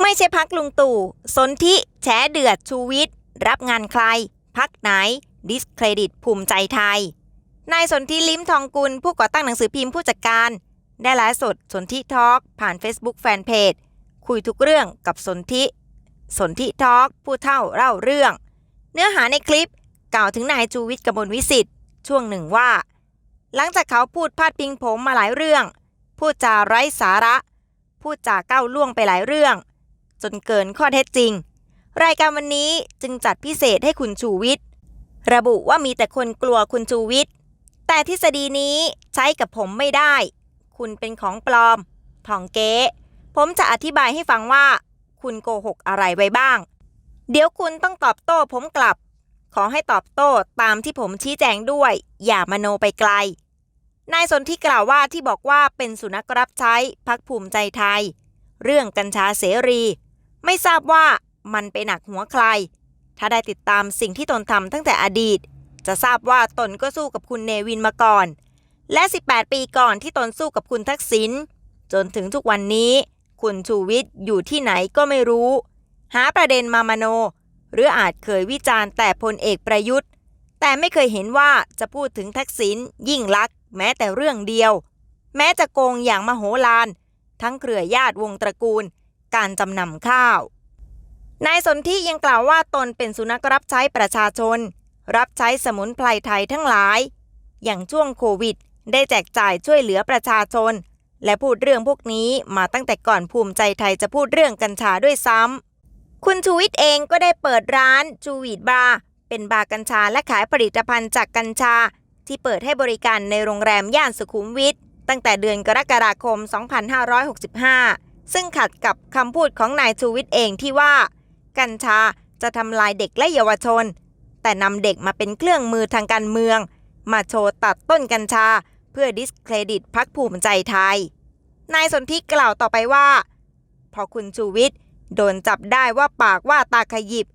ไม่ใช่พักลุงตู่สนธิแฉเดือดชูวิทย์รับงานใคร พักไหน ดิสเครดิตภูมิใจไทย นายสนธิลิ้มทองกุล ผู้ก่อตั้งหนังสือพิมพ์ผู้จัดการ ได้ไลฟ์สดสนธิทอล์กผ่าน Facebook แฟนเพจคุยทุกเรื่องกับสนธิสนธิทอล์กผู้เท่าเล่าเรื่อง เนื้อหาในคลิปกล่าวถึงนายชูวิทย์กมลวิสิทธิ์ช่วงหนึ่งว่า หลังจากเขาพูดพาดพิงผมมาหลายเรื่อง พูดจาไร้สาระ พูดจาก้าวล่วงไปหลายเรื่อง จนเกินข้อเท็จจริง รายการวันนี้จึงจัดพิเศษให้คุณชูวิทย์ระบุว่ามีแต่คนกลัวคุณชูวิทย์แต่ทฤษฎีนี้ใช้กับผมไม่ได้ คุณเป็นของปลอมทองเก๊ผมจะอธิบายให้ฟังว่า คุณโกหกอะไรไว้บ้าง เดี๋ยวคุณต้องตอบโต้ผมกลับ ขอให้ตอบโต้ตามที่ผมชี้แจงด้วย อย่ามโนไปไกล นายสนที่กล่าวว่าที่บอกว่าเป็นสุนัขรับใช้พักภูมิใจไทย เรื่องกัญชาเสรี ไม่ทราบว่ามันไปหนักหัวใคร ถ้าได้ติดตามสิ่งที่ตนทำตั้งแต่อดีต จะทราบว่าตนก็สู้กับคุณเนวินมาก่อน และ 18 ปีก่อนที่ตนสู้กับคุณทักษิณจนถึงทุกวันนี้ คุณชูวิทย์อยู่ที่ไหนก็ไม่รู้ หาประเด็นมามโน หรืออาจเคยวิจารณ์แต่พลเอกประยุทธ์ แต่ไม่เคยเห็นว่าจะพูดถึงทักษิณยิ่งลักษณ์แม้แต่เรื่องเดียว แม้จะโกงอย่างมโหฬารทั้งเครือญาติวงตระกูล การจำนำข้าว นายสนธิยังกล่าวว่าตนเป็นสุนัขรับใช้ประชาชน รับใช้สมุนไพรไทยทั้งหลาย อย่างช่วงโควิด ได้แจกจ่ายช่วยเหลือประชาชน และพูดเรื่องพวกนี้มาตั้งแต่ก่อนภูมิใจไทยจะพูดเรื่องกัญชาด้วยซ้ำคุณชูวิทย์เองก็ได้เปิดร้านจูวีดบาร์เป็นบาร์กัญชาและขายผลิตภัณฑ์จากกัญชา ที่เปิดให้บริการในโรงแรมย่านสุขุมวิทตั้งแต่เดือนกรกฎาคม 2565 ซึ่งขัดกับคำพูดของนายชูวิทย์เองที่ว่า กัญชาจะทำลายเด็กและเยาวชน แต่นำเด็กมาเป็นเครื่องมือทางการเมือง มาโชว์ตัดต้นกัญชา เพื่อดิสเครดิตพักภูมิใจไทย นายสนธิกล่าวต่อไปว่า พอคุณชูวิทย์โดนจับได้ว่าปากว่าตาขยิบ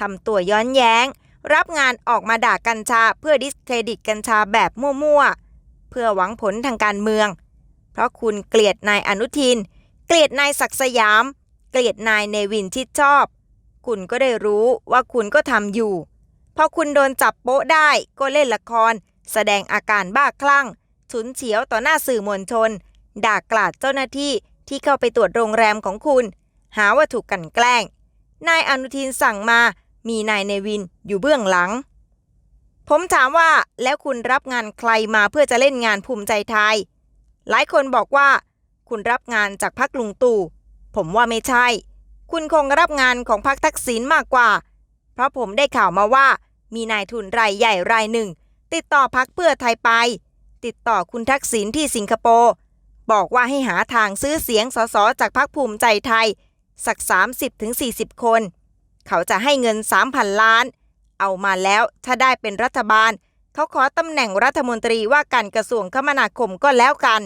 ทำตัวย้อนแย้ง รับงานออกมาด่ากัญชาเพื่อดิสเครดิตกัญชาแบบมั่วๆ เพื่อหวังผลทางการเมือง เพราะคุณเกลียดนายอนุทิน เกลียดนายศักสยาม เกลียดนายเนวินชิดชอบ คุณก็ได้รู้ว่าคุณก็ทำอยู่ พอคุณโดนจับโป๊ะได้ก็เล่นละคร แสดงอาการบ้าคลั่ง ฉุนเฉียวต่อหน้าสื่อมวลชน ด่ากลาดเจ้าหน้าที่ที่เข้าไปตรวจโรงแรมของคุณ หาว่าถูกกลันแกล้ง นายอนุทินสั่งมา มีนายเนวินอยู่เบื้องหลัง ผมถามว่าแล้วคุณรับงานใครมาเพื่อจะเล่นงานภูมิใจไทย หลายคนบอกว่า คุณรับงานจากพักลุงตู่ ผมว่าไม่ใช่ คุณคงรับงานของพักทักษิณมากกว่า เพราะผมได้ข่าวมาว่า มีนายทุนรายใหญ่รายหนึ่ง ติดต่อพักเพื่อไทยไป ติดต่อคุณทักษิณที่สิงคโปร์ บอกว่าให้หาทางซื้อเสียงสสจากพักภูมิใจไทย สัก 30-40 คน เขาจะให้เงิน 3,000 ล้าน เอามาแล้วถ้าได้เป็นรัฐบาล เขาขอตำแหน่งรัฐมนตรีว่าการกระทรวงคมนาคมก็แล้วกัน